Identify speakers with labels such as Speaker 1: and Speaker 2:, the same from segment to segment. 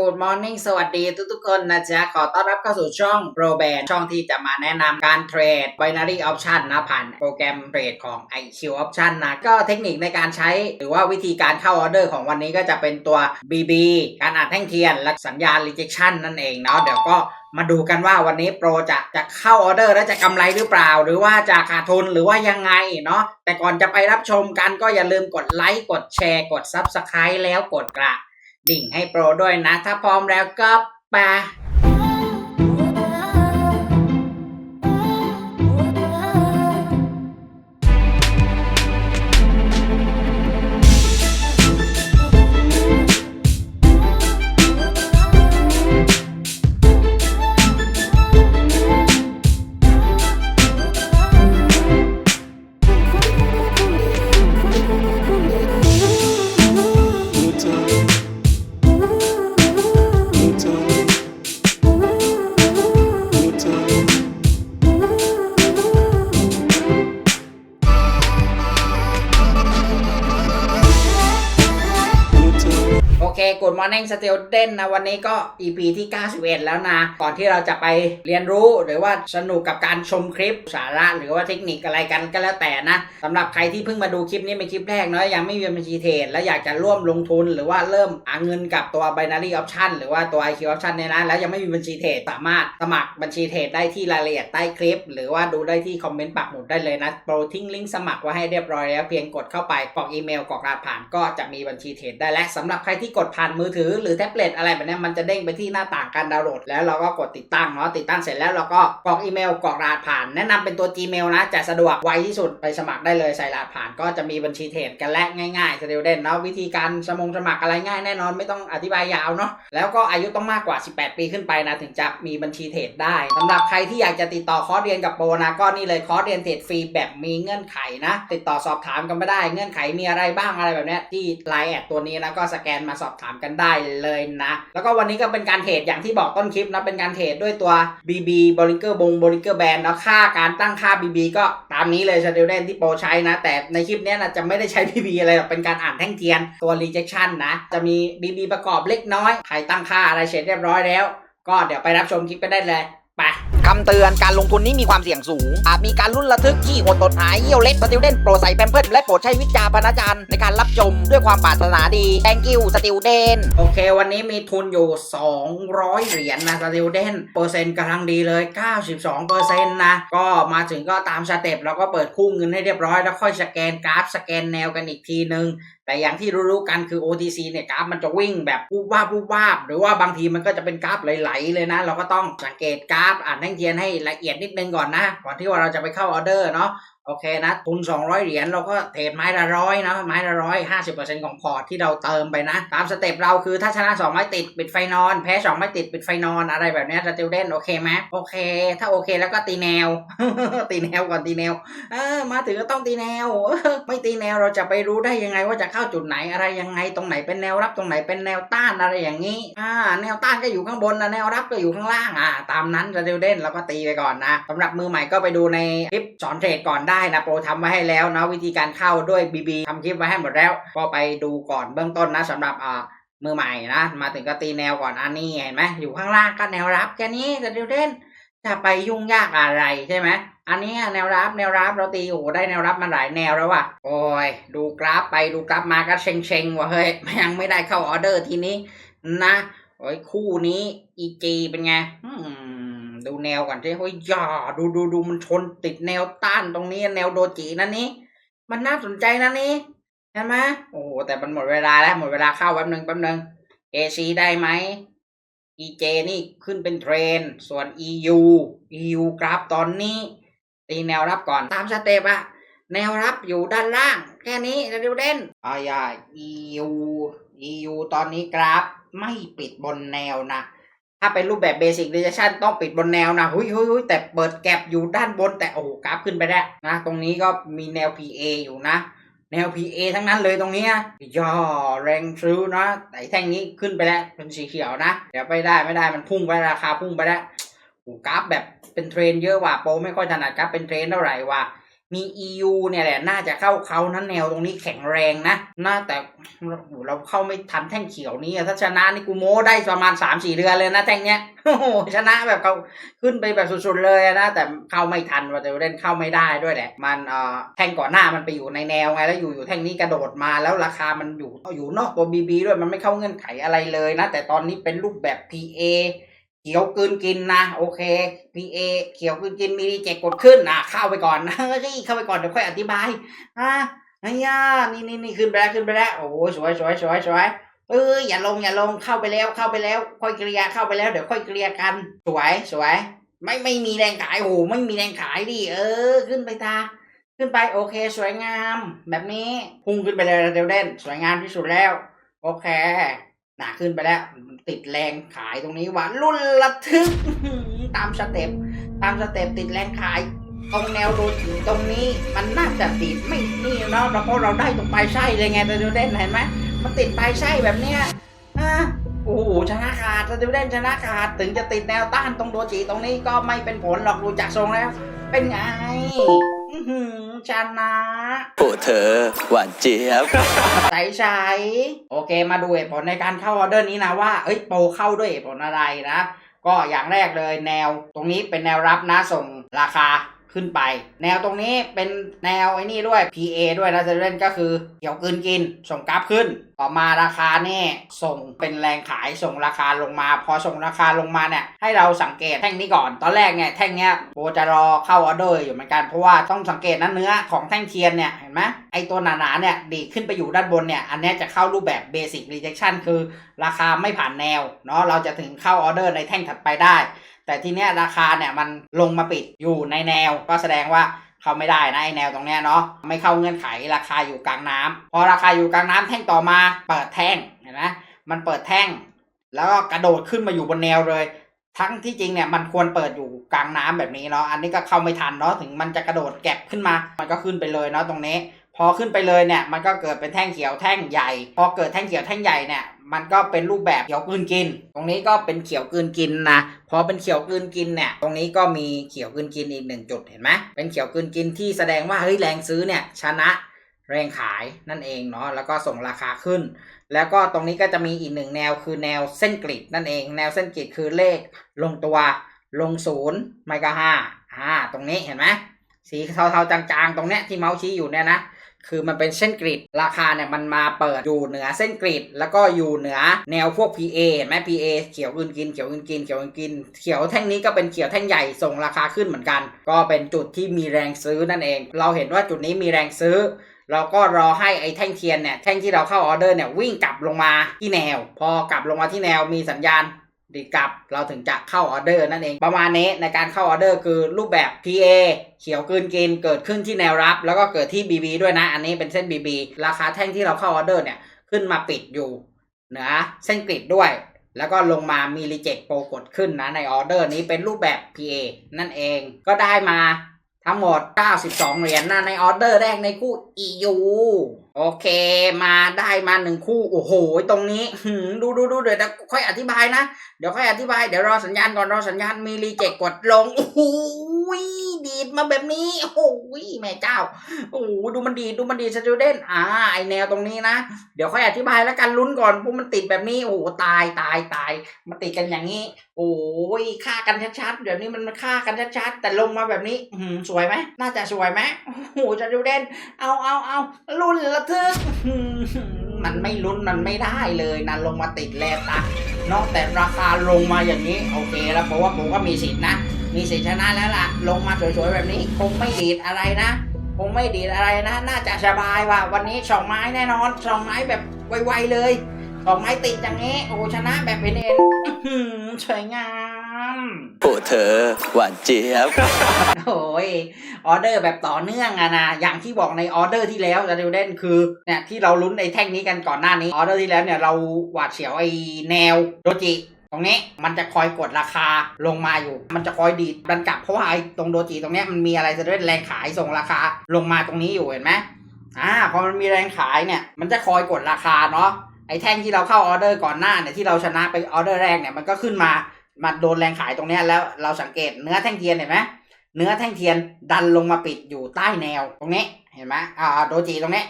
Speaker 1: Good morning สวัสดีทุกๆคนนะจ๊ะ ขอต้อนรับเข้าสู่ช่อง Pro b a n ช่องที่จะมาแนะนำการเทรด binary option นะผ่านโปรแกรมเทรดของ IQ option นะ ก็เทคนิคในการใช้ หรือว่าวิธีการเข้าออเดอร์ของวันนี้ก็จะเป็นตัว BB การอ่านแท่งเทียน และสัญญาณ rejection นั่นเองเนาะเดี๋ยวก็มาดูกันว่าวันนี้โปรจะจะเข้าออเดอร์แล้วจะกำไรหรือเปล่า หรือว่าจะขาดทุนหรือว่ายังไงเนาะแต่ก่อนจะไปรับชมกันก็อย่าลืมกดไลค์กดแชร์กด Subscribe แล้วกดกระ ดิ่งให้โปรด้วยนะ ถ้าพร้อมแล้วก็ไป เค Good Morning Student นะ วันนี้ก็ EP ที่ 91 แล้วนะ ก่อนที่เราจะไปเรียนรู้หรือว่าสนุกกับการชมคลิปสาระหรือว่าเทคนิคอะไรกันก็แล้วแต่นะสำหรับใครที่เพิ่งมาดูคลิปนี้เป็นคลิปแรกเนาะยังไม่มีบัญชีเทรดแล้วอยากจะร่วมลงทุน หรือว่าเริ่มหาเงินกับตัว binary option หรือว่าตัว IQ option เนี่ยนะแล้วยังไม่มีบัญชีเทรดสามารถสมัครบัญชีเทรดได้ที่รายละเอียดใต้คลิป หรือว่าดูได้ที่คอมเมนต์ปักหมุดได้เลยนะโปรทิ้งลิงก์สมัครไว้ให้เรียบร้อยแล้วเพียงกดเข้าไปกรอกอีเมลกรอกรหัสผ่านก็จะมีบัญชีเทรดได้และสำหรับใครที่กดผ่านมือถือหรือแท็บเล็ตอะไรแบบนี้มันจะเด้งไปที่หน้าต่างการดาวน์โหลด แล้วเราก็กดติดตั้งเนาะติดตั้งเสร็จแล้วเราก็กรอกอีเมลกรอกรหัสผ่าน แนะนำเป็นตัว Gmail นะจะสะดวกไวที่สุดไปสมัครได้เลยใส่รหัสผ่าน ก็จะมีบัญชีเทรดกันและง่ายๆสเตลเดนเนาะวิธีการสมงสมัครอะไรง่ายแน่นอนไม่ต้องอธิบายยาวเนาะแล้วก็อายุต้องมากกว่า 18 ปีขึ้นไปนะถึงจะมีบัญชีเทรดได้สำหรับใครที่อยากจะติดต่อคอร์สเรียนกับโปรนะก็นี่เลยคอร์สเรียนเทรดฟรีแบบมีเงื่อนไขนะ ติดต่อสอบถามกันไม่ได้เงื่อนไขมีอะไรบ้างอะไรแบบนี้ที่ไลน์แอดตัวนี้แล้วก็สแกนมาสอบถามกันได้เลยนะ แล้วก็วันนี้ก็เป็นการเทรดอย่างที่บอกต้นคลิปนะ เป็นการเทรดด้วยตัว BB b o l i n g e r บง b o l i n g e r Band แล้วค่าการตั้งค่า BB ก็ตามนี้เลยสเตลเดนที่โปรใช้นะ แต่ในคลิปนี้นะจะไม่ได้ใช้ BB อะไรหรอกเป็นการอ่านแท่งเทียนตัว rejection นะ จะมี BB ประกอบเล็กน้อยใครตั้งค่าอะไรเสร็จเรียบร้อยแล้ว ก็เดี๋ยวไปรับชมคลิปกันได้เลยไป
Speaker 2: คำเตือนการลงทุนนี้มีความเสี่ยงสูง อาจมีการลุ้นระทึกขี้หดตดหายเยี่ยวเล็ดสติวเดนโปรใส่แพมเพิร์ดและโปรดใช้วิจารณญาณในการรับชมด้วยความปรารถนาดี thank you สติวเดน
Speaker 1: โอเค วันนี้มีทุนอยู่ 200 เหรียญนะสติวเดนเปอร์เซ็นต์กำลังดีเลย 92เปอร์เซ็นต์นะก็มาถึงก็ตามสเต็ปเราก็เปิดคู่เงินให้เรียบร้อยแล้วค่อยสแกนกราฟสแกนแนวกันอีกทีนึง แต่อย่างที่รู้ๆกันคือ OTC เนี่ยกราฟมันจะวิ่งแบบวูบวาบวูบวาบหรือว่าบางทีมันก็จะเป็นกราฟไหลๆเลยนะ เราก็ต้องสังเกตกราฟอ่านแท่งเทียนให้ละเอียดนิดนึงก่อนนะก่อนที่ว่าเราจะไปเข้าออเดอร์เนาะ โอเคนะทุน 200 เหรียญเราก็เทรดไม้ละร้อยนะไม้ละร้อยห้าสิบเปอร์เซ็นต์ของพอร์ตที่เราเติมไปนะ ตามสเต็ปเราคือถ้าชนะ2ไม้ติดปิดไฟนอน แพ้2ไม้ติดปิดไฟนอนอะไรแบบนี้สติลเดนโอเคไหมโอเค ถ้าโอเคแล้วก็ตีแนว ตีแนวก่อนตีแนวเออมาถึงก็ต้องตีแนว ไม่ตีแนวเราจะไปรู้ได้ยังไงว่าจะเข้าจุดไหนอะไรยังไงตรงไหนเป็นแนวรับตรงไหนเป็นแนวต้านอะไรอย่างนี้อ่าแนวต้านก็อยู่ข้างบนนะแนวรับก็อยู่ข้างล่างอ่าตามนั้นสติลเดนเราก็ตีไปก่อนนะสำหรับมือใหม่ก็ไปดูในคลิปสอนเทรดก่อนได้นะโปรทำไว้ให้แล้วนะวิธีการเข้าด้วย BB ทำคลิปไว้ให้หมดแล้ว ก็ไปดูก่อนเบื้องต้นนะสำหรับอ่ามือใหม่นะ มาถึงก็ตีแนวก่อนอันนี้เห็นไหมอยู่ข้างล่างก็แนวรับแค่นี้สติลเดนจะไปยุ่งยากอะไรใช่ไหมอันนี้แนวรับแนวรับเราตีโอ้ได้แนวรับมาหลายแนวแล้วว่ะโอ้ยดูกราฟไปดูกราฟมาก็เชงเชงว่ะเฮ้ยยังไม่ได้เข้าออเดอร์ทีนี้นะโอ้ยคู่นี้ EG เป็นไงอืม ดูแนวก่อนที่เฮ้ยย่าดูดูดูมันชนติดแนวต้านตรงนี้ แนวโดจินั่นนี่มันน่าสนใจนะนี่เห็นไหมโอ้โหแต่มันหมดเวลาแล้วหมดเวลาเข้าแป๊บหนึ่งแป๊บหนึ่ง AC ได้ไหม EJ นี่ขึ้นเป็นเทรน ส่วน EU EU กราฟตอนนี้ ตีแนวรับก่อนตามสเต็ปอะแนวรับอยู่ด้านล่าง แค่นี้เร็วเด่นอ่ายา EU EU ตอนนี้กราฟไม่ปิดบนแนวนะ ถ้าเป็นรูปแบบเบสิ c เ e ชั่นต้องปิดบนแนวนะหุยหุยหุยแต่เปิดแก็บอยู่ด้านบนแต่โอ้โหกราฟขึ้นไปแล้วนะ ตรงนี้ก็มีแนว PA อยู่นะ แนว PA ทั้งนั้นเลยตรงนี้ยย่อแรงซื้อนะแต่แท่งนี้ขึ้นไปแล้วเป็นสีเขียวนะ เดี๋ยวไปได้ไม่ได้มันพุ่งไปราคาพุ่งไปแล้วกราฟแบบเป็นเทรนเยอะว่ะโปรไม่ค่อยถนัดกราฟเป็นเทรนเท่าไหร่ว่ะ มี EU เนี่ยแหละน่าจะเข้าเขานั้นแนวตรงนี้แข็งแรงนะน่าแต่เราเข้าไม่ทันแท่งเขียวนี้ถ้าชนะนี่กูโม้ได้ประมาณ3 4เดือนเลยนะแท่งเนี้ยโอ้โหชนะแบบเขาขึ้นไปแบบสุดๆเลยนะแต่เข้าไม่ทันว่าจะเล่นเข้าไม่ได้ด้วยแหละ มันเอ่อแท่งก่อนหน้ามันไปอยู่ในแนวไงแล้วอยู่อยู่แท่งนี้กระโดดมาแล้วราคามันอยู่อยู่นอกตัว BB ด้วยมันไม่เข้าเงื่อนไขอะไรเลยนะแต่ตอนนี้เป็นรูปแบบ PA เขียวกืนกินนะโอเค PA เอเขียวกืนกินมีรีเจ็คกดขึ้นอะเข้าไปก่อนนะเฮ้ยเข้าไปก่อนเดี๋ยวค่อยอธิบายอะไอ้ย่านี่นี่นี่ขึ้นไปแล้วขึ้นไปแล้วโอ้โหสวยสวยสวยสวยเอออย่าลงอย่าลงเข้าไปแล้วเข้าไปแล้ว ค่อยเคลียร์เข้าไปแล้วเดี๋ยวค่อยเคลียร์กันสวยสวย ไม่ไม่มีแรงขายโอ้โหไม่มีแรงขายดิเออ ขึ้นไปตาขึ้นไปโอเค สวยงาม แบบนี้พุ่งขึ้นไปเลยเดวเด่นสวยงามที่สุดแล้ว โอเค หนาขึ้นไปแล้ว ติดแรงขายตรงนี้ว่ารุ่นระทึกตามสเต็ปตามสเต็ปติดแรงขาย ตรงแนวโดนถึงตรงนี้มันน่าจะติดไม่นี่เนาะเพราะเราได้ตรงปลายไส้เลยไงเดวเด่นเห็นไหมมันติดปลายไส้แบบเนี้ยอะโอ้โหชนะขาดเดวเด่นชนะขาดถึงจะติดแนวต้านตรงโดจีตรงนี้ก็ไม่เป็นผลหรอกดูจากทรงแล้ว เป็นไง ชนะ
Speaker 3: โอ้เธอ หวานเจี๊ยบ
Speaker 1: ใสใสโอเคมาดูเหตุผลในการเข้าออเดอร์นี้นะว่า เอ้ยโปรเข้าด้วยเหตุผลอะไรนะ ก็อย่างแรกเลยแนว ตรงนี้เป็นแนวรับนะส่งราคา ขึ้นไป แนวตรงนี้เป็นแนวไอ้นี่ด้วย PA ด้วยนะจะเล่นก็คือเกี่ยวกินกิน ส่งกราฟขึ้น ต่อมาราคาเนี่ยส่งเป็นแรงขายส่งราคาลงมา พอส่งราคาลงมาเนี่ยให้เราสังเกตแท่งนี้ก่อน ตอนแรกเนี่ยแท่งเนี้ยโบจะรอเข้าออเดอร์อยู่เหมือนกันเพราะว่าต้องสังเกตนะเนื้อของแท่งเทียนเนี่ยเห็นไหมไอตัวหนาๆเนี่ยดีขึ้นไปอยู่ด้านบนเนี่ยอันนี้จะเข้ารูปแบบ Basic Rejection คือ ราคาไม่ผ่านแนวเนาะเราจะถึงเข้าออเดอร์ในแท่งถัดไปได้ แต่ทีเนี้ยราคาเนี่ยมันลงมาปิดอยู่ในแนว ก็แสดงว่าเขาไม่ได้นะไอแนวตรงเนี้ยเนาะไม่เข้าเงื่อนไขราคาอยู่กลางน้ำพอราคาอยู่กลางน้ำแท่งต่อมาเปิดแท่งเห็นไหมมันเปิดแท่ง แล้วก็กระโดดขึ้นมาอยู่บนแนวเลย ทั้งที่จริงเนี่ยมันควรเปิดอยู่กลางน้ำแบบนี้เนาะอันนี้ก็เข้าไม่ทันเนาะถึงมันจะกระโดดแก็บขึ้นมา มันก็ขึ้นไปเลยเนาะตรงนี้ พอขึ้นไปเลยเนี่ยมันก็เกิดเป็นแท่งเขียวแท่งใหญ่ พอเกิดแท่งเขียวแท่งใหญ่เนี่ย มันก็เป็นรูปแบบเขียวกลืนกิน ตรงนี้ก็เป็นเขียวกลืนกินนะพอเป็นเขียวกลืนกินเนี่ยตรงนี้ก็มีเขียวกลืนกินอีกหนึ่งจุดเห็นไหมเป็นเขียวกลืนกินที่แสดงว่าเฮ้ยแรงซื้อเนี่ยชนะแรงขายนั่นเองเนาะแล้วก็ส่งราคาขึ้น แล้วก็ตรงนี้ก็จะมีอีกหนึ่งแนวคือแนวเส้นกริดนั่นเอง แนวเส้นกริดคือเลขลงตัวลงศูนย์ไม่ก็ห้าอ่าตรงนี้เห็นไหมสีเทาๆจางๆ ตรงเนี้ยที่เมาส์ชี้อยู่เนี่ยนะ คือมันเป็นเส้นกริดราคาเนี่ยมันมาเปิดอยู่เหนือเส้นกริดแล้วก็อยู่เหนือแนวพวก PA เห็นไหม PA เขียวกินกินเขียวกินกินเขียวกินกิน เขียวแท่งนี้ก็เป็นเขียวแท่งใหญ่ส่งราคาขึ้นเหมือนกัน ก็เป็นจุดที่มีแรงซื้อนั่นเอง เราเห็นว่าจุดนี้มีแรงซื้อเราก็รอให้ไอ้แท่งเทียนเนี่ยแท่งที่เราเข้าออเดอร์เนี่ยวิ่งกลับลงมาที่แนว พอกลับลงมาที่แนวมีสัญญาณ ดีกลับเราถึงจะเข้าออเดอร์นั่นเอง ประมาณนี้ในการเข้าออเดอร์คือรูปแบบ PA เขียวกืนกินเกิดขึ้นที่แนวรับ แล้วก็เกิดที่ BB ด้วยนะ อันนี้เป็นเส้น BB ราคาแท่งที่เราเข้าออเดอร์เนี่ยขึ้นมาปิดอยู่เหนือเส้นกริดด้วย แล้วก็ลงมามีรีเจ็คโปรกดขึ้นนะในออเดอร์นี้เป็นรูปแบบ PA นั่นเองก็ได้มาทั้งหมด 92 เหรียญนะในออเดอร์แรกในคู่ EU โอเค มาได้มาหนึ่งคู่ โอ้โห ตรงนี้ดูดูดูเดี๋ยวค่อยอธิบายนะ เดี๋ยวค่อยอธิบาย เดี๋ยวรอสัญญาณก่อน รอสัญญาณมีรีเจ็คกดลง โอ้โห ดีดมาแบบนี้โอ้โหแม่เจ้าโอ้ดูมันดีดดูมันดีสตูเดนอ่าไอแนวตรงนี้นะ เดี๋ยวค่อยอธิบายแล้วกันลุ้นก่อนพวกมันติดแบบนี้โอ้ตายตายตายมาติดกันอย่างนี้ โอ้ยฆ่ากันชัดๆเดี๋ยวนี้มันฆ่ากันชัดๆแต่ลงมาแบบนี้อืมสวยไหมน่าจะสวยไหมโอ้สตูเดนเอาเอาเอาลุ้นระทึกอืมมันไม่ลุ้นมันไม่ได้เลยนะลงมาติดแลตานอกแต่ราคาลงมาอย่างนี้ โอเคแล้วเพราะว่าผมก็มีสิทธินะ มีสิทธิชนะแล้วล่ะ ลงมาสวยๆแบบนี้ คงไม่ดีดอะไรนะ คงไม่ดีดอะไรนะ น่าจะสบายว่ะวันนี้สองไม้แน่นอนสองไม้แบบไวๆเลยสองไม้ติดอย่างนี้โอ้ชนะแบบเป็นเอ็นอื้อหือสวยงาม
Speaker 3: โอ้เธอหวานเจี๊ยบ
Speaker 1: โอ้ยออเดอร์แบบต่อเนื่องอะนะอย่างที่บอกในออเดอร์ที่แล้วจะดูเด่นคือเนี่ยที่เราลุ้นในแท่งนี้กันก่อนหน้านี้ออเดอร์ที่แล้วเนี่ยเราหวาดเสียวไอ้แนวโดจิต รงนี้มันจะคอยกดราคาลงมาอยู่ มันจะคอยดีดดันกลับเพราะว่าไอ้ตรงโดจิตรงนี้มันมีอะไรจะได้แรงขายส่งราคาลงมาตรงนี้อยู่เห็นไหมอ่าพอมันมีแรงขายเนี่ยมันจะคอยกดราคาเนาะไอ้แท่งที่เราเข้าออเดอร์ก่อนหน้าเนี่ยที่เราชนะไปออเดอร์แรกเนี่ยมันก็ขึ้นมามาโดนแรงขายตรงนี้แล้วเราสังเกตเนื้อแท่งเทียนเห็นไหมเนื้อแท่งเทียนดันลงมาปิดอยู่ใต้แนวตรงนี้เห็นไหมอ่าโดจิตรงนี้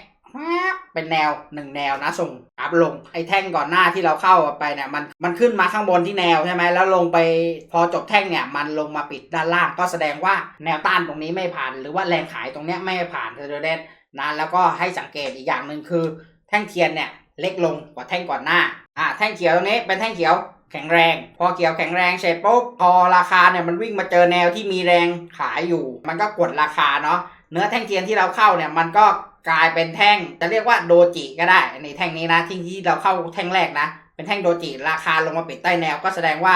Speaker 1: เป็นแนวหนึ่งแนวนะส่งกราฟลงไอ้แท่งก่อนหน้าที่เราเข้าไปเนี่ยมันมันขึ้นมาข้างบนที่แนวใช่ไหมแล้วลงไปพอจบแท่งเนี่ยมันลงมาปิดด้านล่างก็แสดงว่าแนวต้านตรงนี้ไม่ผ่าน หรือว่าแรงขายตรงเนี้ยไม่ผ่านเทอร์เดนนะแล้วก็ให้สังเกตอีกอย่างหนึ่งคือ แท่งเทียนเนี่ยเล็กลงกว่าแท่งก่อนหน้าอ่าแท่งเขียวตรงนี้เป็นแท่งเขียวแข็งแรง พอเขียวแข็งแรงเสร็จปุ๊บพอราคาเนี่ยมันวิ่งมาเจอแนวที่มีแรงขายอยู่ มันก็กดราคาเนาะเนื้อแท่งเทียนที่เราเข้าเนี่ยมันก็ กลายเป็นแท่งจะเรียกว่าโดจิก็ได้ในแท่งนี้นะที่ที่เราเข้าแท่งแรกนะ เป็นแท่งโดจิราคาลงมาปิดใต้แนว ก็แสดงว่า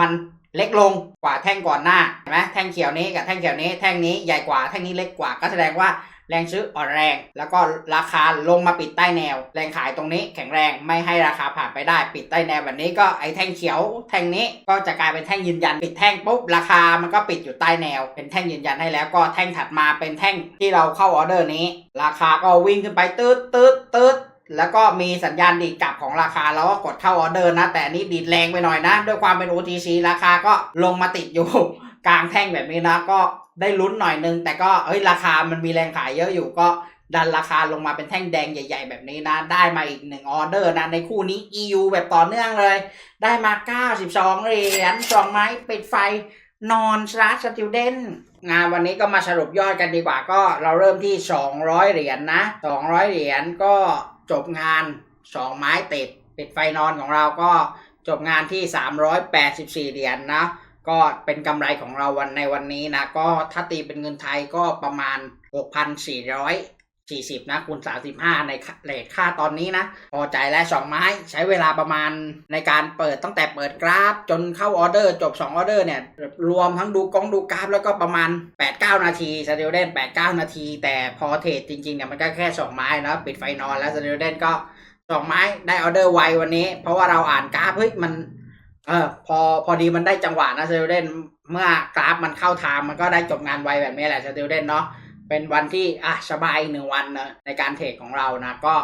Speaker 1: มันเล็กลงกว่าแท่งก่อนหน้าเห็นไหมแท่งเขียวนี้กับแท่งเขียวนี้แท่งนี้ใหญ่กว่าแท่งนี้เล็กกว่าก็แสดงว่า แรงซื้ออ่อนแรง แล้วก็ราคาลงมาปิดใต้แนว แรงขายตรงนี้แข็งแรงไม่ให้ราคาผ่านไปได้ปิดใต้แนวแบบนี้ก็ไอ้แท่งเขียว แท่งนี้ก็จะกลายเป็นแท่งยืนยันปิดแท่งปุ๊บราคามันก็ปิดอยู่ใต้แนว เป็นแท่งยืนยันให้แล้วก็แท่งถัดมาเป็นแท่งที่เราเข้าออเดอร์นี้ ราคาก็วิ่งขึ้นไปตืดตืดตืดแล้วก็มีสัญญาณดีดกลับของราคาแล้วก็กดเข้าออเดอร์นะ แต่นี้ดีดแรงไปหน่อยนะ ด้วยความเป็น OTC ราคาก็ลงมาติดอยู่กลางแท่งแบบนี้นะ ก็ ได้ลุ้นหน่อยนึง แต่ก็เอ้ยราคามันมีแรงขายเยอะอยู่ก็ดันราคาลงมาเป็นแท่งแดงใหญ่ ๆ แบบนี้นะ ได้มาอีกหนึ่งออเดอร์นะในคู่นี้ EU แบบต่อเนื่องเลย ได้มา 92 เหรียญสองไม้ปิดไฟนอนสตาร์สติวเดนงานวันนี้ก็มาสรุปยอดกันดีกว่าก็เราเริ่มที่ 200 เหรียญนะ200 เหรียญก็จบงาน 2 ไม้ติดปิดไฟนอนของเราก็จบงานที่ 384 เหรียญนะ ก็เป็นกำไรของเราวันในวันนี้นะ ก็ถ้าตีเป็นเงินไทยก็ประมาณ 6,440 นะคูณ 35 ในเลทค่าตอนนี้นะ พอใจายแล้ว2ไม้ใช้เวลาประมาณในการเปิดตั้งแต่เปิดกราฟ จนเข้าออเดอร์จบ 2 ออเดอร์เนี่ย รวมทั้งดูกล้องดูกราฟ แล้วก็ประมาณ 8-9 นาทีสเตลเดน8-9 นาที แต่พอเทรดจริงๆเนี่ยมันก็แค่ 2 ไม้นะปิดไฟนอนแล้วสเตลเดนก็2ไม้ได้ออเดอร์ไววันนี้ เพราะว่าเราอ่านกราฟเฮ้ยมัน เออพอพอดีมันได้จังหวะนะสเตลเดนเมื่อกราฟมันเข้าทางมันก็ได้จบงานไวแบบนี้แหละสเตลเดนเนาะเป็นวันที่อะสบายหนึ่งวันนะในการเทรดของเรานะก็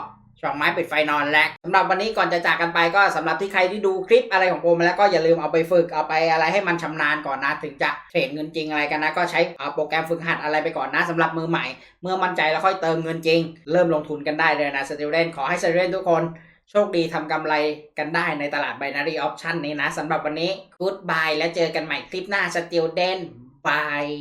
Speaker 1: ช่องไม้ปิดไฟนอนแล้วสำหรับวันนี้ก่อนจะจากกันไปก็สำหรับที่ใครที่ดูคลิปอะไรของผมมาแล้วก็อย่าลืมเอาไปฝึกเอาไปอะไรให้มันชำนาญก่อนนะ ถึงจะเทรดเงินจริงอะไรกันนะก็ใช้โปรแกรมฝึกหัดอะไรไปก่อนนะสำหรับมือใหม่ เมื่อมั่นใจแล้วค่อยเติมเงินจริง เริ่มลงทุนกันได้เลยนะสติลเดนขอให้สติลเดนทุกคน โชคดีทำกำไรกันได้ในตลาด binary option นี้นะสำหรับวันนี้ goodbye แล้วเจอกันใหม่คลิปหน้า still den bye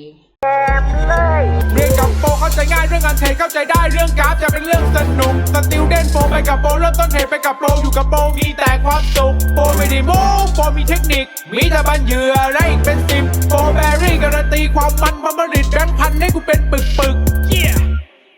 Speaker 4: เรียนกับโปเข้าใจง่ายเรื่องการเทรดเข้าใจได้เรื่องกราฟจะเป็นเรื่องสนุกสติลเด่นโปรไปกับโปรเริ่มต้นเทรดไปกับโปรอยู่กับโปรมีแต่ความสุขโปรไม่ได้โม้โปมีเทคนิค มีแต่บันเหยื่อและอีกเป็นสิบโปรแบรี่การันตีความมันพัมผลิตแบงค์พันให้กูเป็นปึกปึก